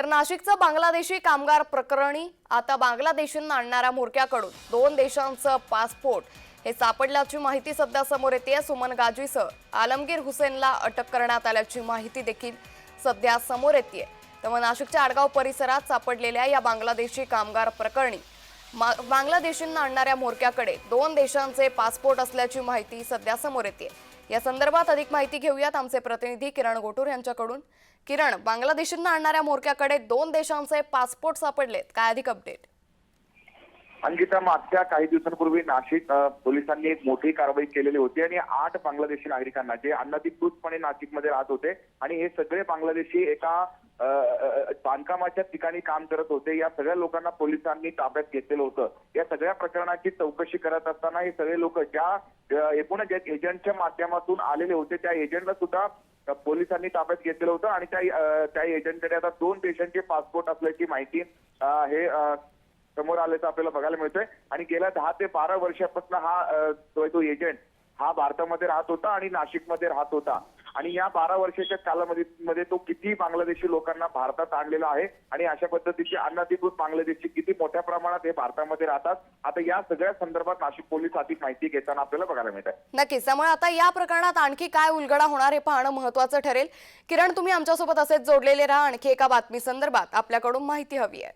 तर नाशिकचं बांगलादेशी कामगार प्रकरणी आता बांगलादेशींना आणणाऱ्या मोरक्याकडून दोन देशांचं पासपोर्ट. हे सापडल्याची माहिती सध्या समोर येते सुमन गाजीसह आलमगीर हुसेनला अटक करण्यात आल्याची माहिती देखील सध्या समोर येते त्यामुळे नाशिकच्या आडगाव परिसरात सापडलेल्या या बांगलादेशी कामगार प्रकरणी मा- बांगलादेशींना आणणाऱ्या मोरक्याकडे दोन देशांचे पासपोर्ट असल्याची माहिती सध्या समोर येते या संदर्भात अधिक माहिती घेऊयात आमचे प्रतिनिधी किरण गोटूर यांच्याकडून. किरण बांगलादेशींना आणणाऱ्या मोर्क्याकडे दोन देशांचे पासपोर्ट सापडलेत. काय अधिक अपडेट अंकिता मागच्या काही दिवसांपूर्वी नाशिक पोलिसांनी एक मोठी कारवाई केलेली होती आणि आठ बांगलादेशी नागरिकांना जे अनधिकृतपणे नाशिकमध्ये राहत होते आणि हे सगळे बांगलादेशी एका बांधकामाच्या ठिकाणी काम करत होते. या सगळ्या लोकांना पोलिसांनी ताब्यात घेतलेलं होतं. या सगळ्या प्रकरणाची चौकशी करत असताना हे सगळे लोक ज्या एकूणच एक एजंटच्या माध्यमातून आलेले होते त्या एजंटला सुद्धा पोलिसांनी ताब्यात घेतलेलं होतं आणि त्या त्या एजंटकडे आता दोन देशांचे पासपोर्ट असल्याची माहिती हे समोर आल्याचं आपल्याला बघायला मिळतंय. आणि गेल्या दहा ते बारा वर्षापासून हा तो एजंट हा भारतामध्ये राहत होता आणि नाशिकमध्ये राहत होता. आणि या बारा वर्षाच्या कालावधीमध्ये तो किती बांगलादेशी लोकांना भारतात आणलेला आहे आणि अशा पद्धतीचे अनधिकृत बांगलादेशी किती मोठ्या प्रमाणात हे भारतामध्ये राहतात आता या सगळ्या संदर्भात नाशिक पोलीस अधिक माहिती घेताना आपल्याला बघायला मिळत आहे नक्कीच. त्यामुळे आता या प्रकरणात आणखी काय उलगडा होणार हे पाहणं महत्वाचं ठरेल. किरण तुम्ही आमच्यासोबत असेच जोडलेले राहा. आणखी एका बातमी संदर्भात आपल्याकडून माहिती हवी आहे.